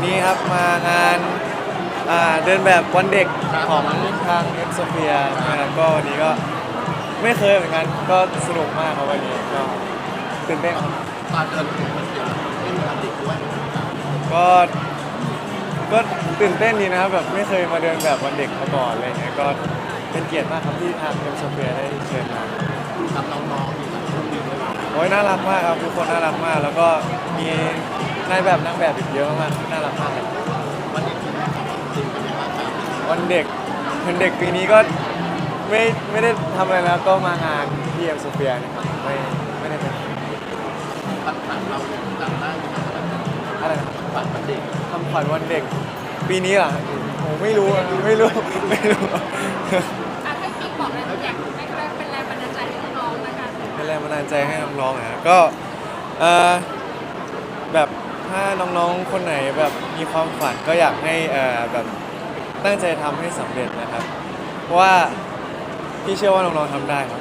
ันนี้ครับมางานอ่าเดินแบบวันเด็กของทางเอ็กโซเฟียนะครับก็วันนี้ก็ไม่เคยเหมือนกันก็สนุกมากครับวันนี้ก็ตื่นเต้นครับตอนเดินถึงมันเกี่ยไม่มีกดด้วยก็ก็ตื่นเต้นดีนะครับแบบไม่เคยมาเดินแบบวันเด็กมาก่อนอะไรเงี้ยก็เป็นเกียรติมากครับที่ทางเอ็กโซเฟียได้เชิญมากับน้องๆอีกหลายคนด้วยโอ้ยน่ารักมากครับทุกคนน่ารักมาก แล้วก็มี นายแบบนางแบบอีกเยอะมากๆน่ารักมากครับวันนี้คือจริงเป็นยังไงบ้างครับวันเด็กเป็นเด็กปีนี้ก็ไม่ไม่ได้ทำอะไรแล้วก็มางานที่เอ็มโซเฟียนะครับไม่ไม่ได้เป็นปัญหาเราจำได้ไหมครับอะไรนะครับปัญหาเด็กทำขวัญวันเด็ก ปีนี้เหรอโอ้ไม่รู้อะไม่รู้ไม่รู้อะให้ปิ๊กบอกเลยอยากให้เขาเป็นแรงบันดาลใจให้น้องๆนะคะเป็นแรงบันดาลใจให้น้องๆนะก็เอ่อแบบ ถ้าน้องๆ คนไหนแบบมีความฝันก็อยากให้เอ่อแบบตั้งใจทำให้สำเร็จนะครับ เพราะว่าพี่เชื่อว่าน้องๆทำได้ครับ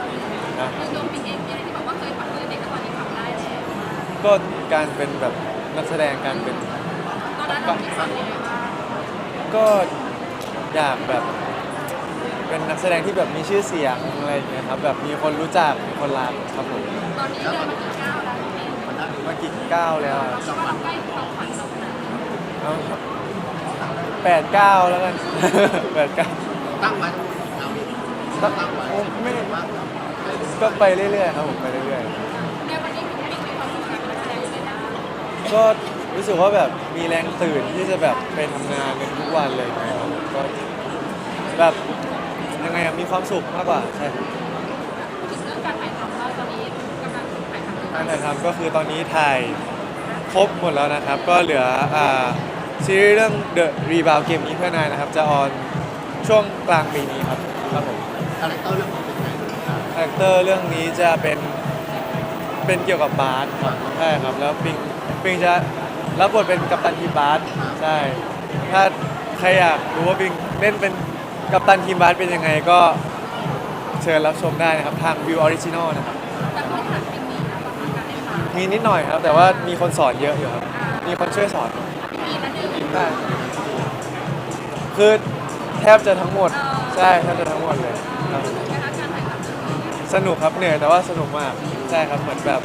นะคือโดมปิ๊กเองมีอะไรที่บอกว่าเคยฝันเลยเด็กก็ตอนนี้ทำได้แล้วก็การเป็นแบบนักแสดงการเป็น ตอนนั้นเราคิดฝันยังไงบ้างก็อยากแบบเป็นนักแสดงที่แบบมีชื่อเสียงอะไรอย่างเงี้ยครับแบบมีคนรู้จักมีคนรักครับผม ตอนนี้เดินมากี่ก้าว ก้าแล้วอะเก้าแล้วกัน 89ตั้งตั้งมดเาตั้งตั้ไม่ได้ว่าก็ไปเรื่อยๆครับผมไปเรื่อยๆก็รู้สึกว่าแบบมีแรงตื่นที่จะแบบไปทำงานกันทุกวันเลยนะครับก็แบบยังไงมีความสุขมากกว่าใช่ ถ่ายทำอยู่การถ่ายทำก็คือตอนนี้ถ่ายครบหมดแล้วนะครับ ก็เหลืออ่าซีรีส์เรื่อง The Rebound เกมนี้เพื่อนายนะครับ จะออนช่วงกลางปีนี้ครับครับผมคาแรคเตอร์เรื่องนี้เป็นไงครับคาแรคเตอร์เรื่องนี้จะเป็นเป็นเกี่ยวกับบาสครับใช่ครับแล้วปิงปิงจะรับบทเป็นกัปตันทีมบาสใช่ถ้าใครอยากรู้ว่าปิงเล่นเป็นกัปตันทีมบาสเป็นยังไงก็เชิญรับชมได้นะครับ ทางวิวออริจินอลนะครับแต่พื้นฐานปิ๊กมีนะตอน มีนิดหน่อยครับ แต่ว่ามีคนสอนเยอะอยู่ครับมีคนช่วยสอนมีนะหนึ่งได้คือแทบจะทั้งหมดใช่แทบจะทั้งหมดเลยครับนะคะการถ่ายทำเรื่องนี้สนุกครับเหนื่อยแต่ว่าสนุกมากใช่ครับเหมือนแบบ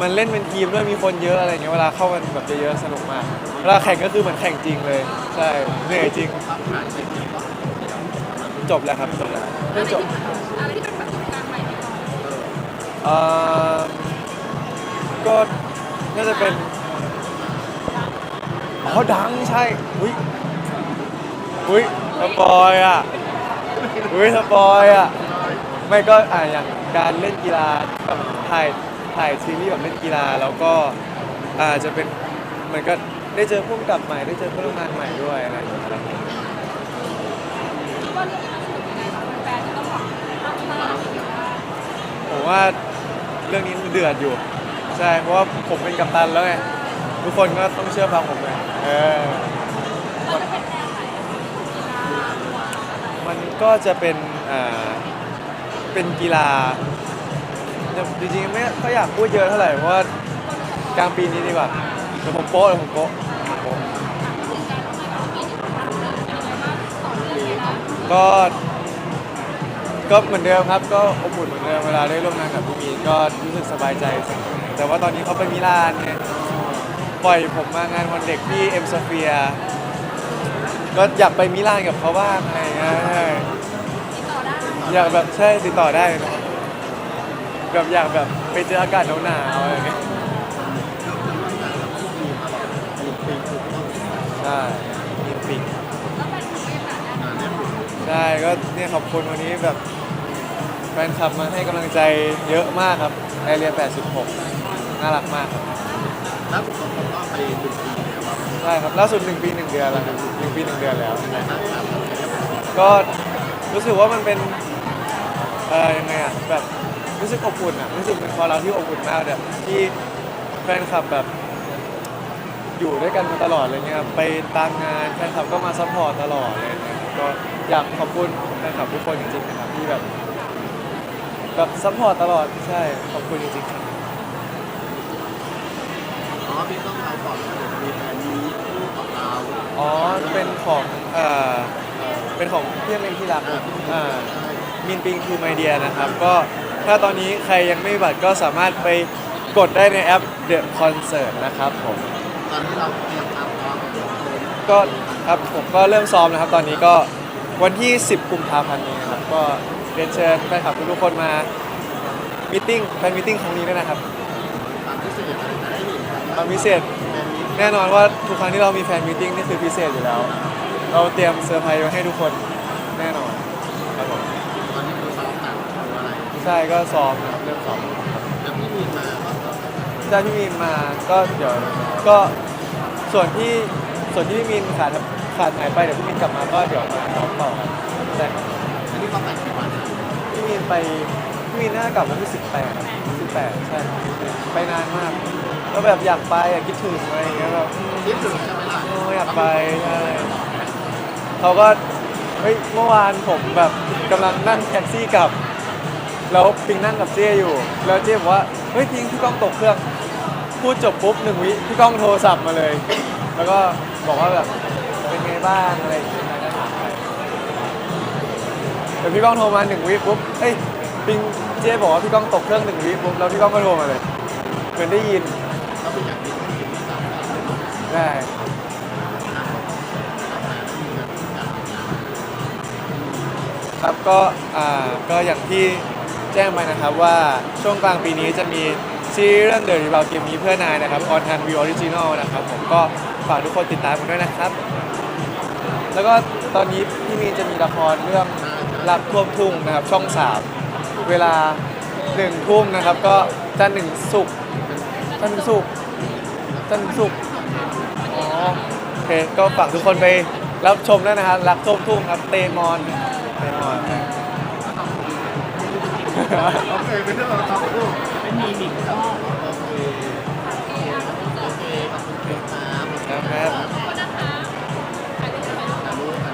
มันเล่นเป็นทีมด้วยมีคนเยอะอะไรเงี้ยเวลาเข้ากันแบบเยอะๆสนุกมากเวลาแข่งก็คือเหมือนแข่งจริงเลยใช่เหนื่อยจริงครับถ่ายไปทีก็จบแล้วครับจบแล้วอะไม่ไรจบที่อะไรที่เป็นประสบการณ์ใหม่ที่เราเอ่อ ก็น่าจะเป็นอ๋อดังใช่อุ้ยอุ้ยสปอยอะอุ้ยสปอยอะไม่ก็อ่าอย่างการเล่นกีฬาแบบถ่ายถ่ายซีรีส์แบบเล่นกีฬาแล้วก็อาจจะเป็นเหมือนก็ได้เจอผู้กำกับใหม่ได้เจอผู้ร่วมงานใหม่ด้วยอะไรอย่างเงี้ยครับคิดว่าเรื่องนี้มันสนุกยังไงบ้างแฟนๆจะต้องบอกห้ามพลาดหรือว่าผมว่าเรื่องนี้เดือดอยู่ ใช่เพราะว่าผมเป็นกัปตันแล้วไงทุกคนก็ต้องเชื่อฟังผมเลยเออมันจะเป็นแนวไหนมันก็จะเป็นอ่าเป็นกีฬาจริงๆไม่ก็อยากพูดเยอะเท่าไหร่เพราะว่ากลางปีนี้ดีกว่าเดี๋ยวผมโป๊ะเดี๋ยวผมโป๊ะผมโป๊ะถึงการทำงานของปีนี้ของเราเป็นยังไงบ้างต่อเนื่องเลยนะก็ก็เหมือนเดิมครับ ก็อบอุ่นเหมือนเดิมเวลาได้ร่วมงานกับพี่มีนก็รู้สึกสบายใจเสมอ แต่ว่าตอนนี้เขาไปมิลานไงปล่อยผมมางานวันเด็กที่เอ็มโซเฟียก็อยากไปมิลานกับเขาบ้างอะไรเงี้ยติดต่อได้อยากแบบใช่ติดต่อได้นะแบบอยากแบบไปเจออากาศหนาวๆอะไรเงี้ยใช่มีปิงแล้วแฟนบรรยากาศได้ไหมใช่ก็เนี่ยขอบคุณวันนี้แบบแฟนคลับมาให้กำลังใจเยอะมากครับแอเรีย86 น่ารักมากครับแล้วผมก็ไปดูทีเนี่ยว่าใช่ครับล่าสุดหนึ่งปีหนึ่งเดือนแล้วครับหนึ่งปีหนึ่งเดือนแล้วในนั้นครับก็รู้สึกว่ามันเป็นเอ่อยังไงอะแบบรู้สึกอบอุ่นอะรู้สึกเป็นความรักที่อบอุ่นมากแบบที่แฟนคลับแบบ อยู่ด้วยกันมาตลอดอะไรเงี้ยครับไปตามงานแฟนคลับก็มาซัพพอร์ตตลอดเลยนะครับก็อยากขอบคุณแฟนคลับทุกคนจริงๆนะครับที่แบบแบบซัพพอร์ตตลอดใช่ขอบคุณจริงๆครับ อ๋อพี่ต้องเราก่อนนะเดี๋ยวจะมีแฟนมีคู่ของเราอ๋อ เป็นของเอ่อเป็นของเพื่อนเองที่รักอ่ามินปิงคือไมเดียนะครับ ก็ถ้าตอนนี้ใครยังไม่มีบัตรก็สามารถไปกดได้ในแอป The Concert นะครับผมตอนที่เราเตรียมความพร้อมก็ครับผมก็เริ่มซ้อมนะครับ ตอนนี้ก็วันที่ 10 กุมภาพันธ์นี้นะครับ ก็เรียนเชิญแฟนคลับทุกๆคนมามิ팅แฟนมิ팅ครั้งนี้ด้วยนะครับ ความพิเศษอะไร ความพิเศษ แน่นอนว่าทุกครั้งที่เรามีแฟนมิ팅นี่คือพิเศษอยู่แล้ว เราเตรียมเซอร์ไพรส์ไว้ให้ทุกคนแน่นอนครับผมตอนนี้คือซ้อมต่างโชว์อะไรใช่ก็ซ้อมนะครับเริ่มซ้อมแล้วพี่มีมาก็ถ้าพี่มีนมาก็เดี๋ยวก็ส่วนที่ส่วนที่พี่มีนขาดขาดหายไปเดี๋ยวพี่มีนกลับมาก็เดี๋ยวมาซ้อมต่อครับใช่ครับอันนี้เขาแต่งกี่วันนะพี่มีนไป พี่มีนน่ากลับวันที่สิบแปดสิบแปดใช่ไปนานมากก็แบบอยากไปอยากคิดถึงอะไรอย่างเงี้ยแบบคิดถึงใช่ไหมล่ะ โอ้อยากไปใช่เขาก็เฮ้ยเมื่อวานผมแบบกำลังนั่งแท็กซี่กลับ แล้วปิงนั่งกับเจ้อยู่ แล้วเจ้บอกว่าเฮ้ยพิงพี่ก้องตกเครื่อง พูดจบปุ๊บหนึ่งวิพี่ก้องโทรศัพท์มาเลย แล้วก็บอกว่าแบบเป็นไงบ้างอะไรอย่างเงี้ยก็ถามไปแต่พี่ก้องโทรมาหนึ่งวิปุ๊บเฮ้ย ปิงเจ้บอกว่าพี่ก้องตกเครื่องหนึ่งวิปุ๊บแล้วพี่ก้องก็โทรมาเลย เหมือนได้ยินเขาเป็นอย่างนี้เขาเป็นอย่างนี้ได้ครับก็อ่าก็อย่างที่แจ้งไปนะครับว่าช่วงกลางปีนี้จะมีซีรีส์เรื่อง The Rebound เกมนี้เพื่อนายนะครับออนทันวิวออริจินอลนะครับผมก็ฝากทุกคนติดตามกันด้วยนะครับ แล้วก็ตอนนี้พี่มีนจะมีละครเรื่องรักท่วมทุ่งนะครับช่อง3 เวลาหนึ่งทุ่มนะครับ ก็จันหนึ่งสุกร์จันสุกร์จันสุกโอเคก็ฝากทุกคนไปรับชมด้วยนะครับรักทุ่มทุ่งครับเตมอนเตมอนโอเคไม่ต้องรอครับลูกเป็นมีมิกก็โอเคโอเคขอบคุณครับ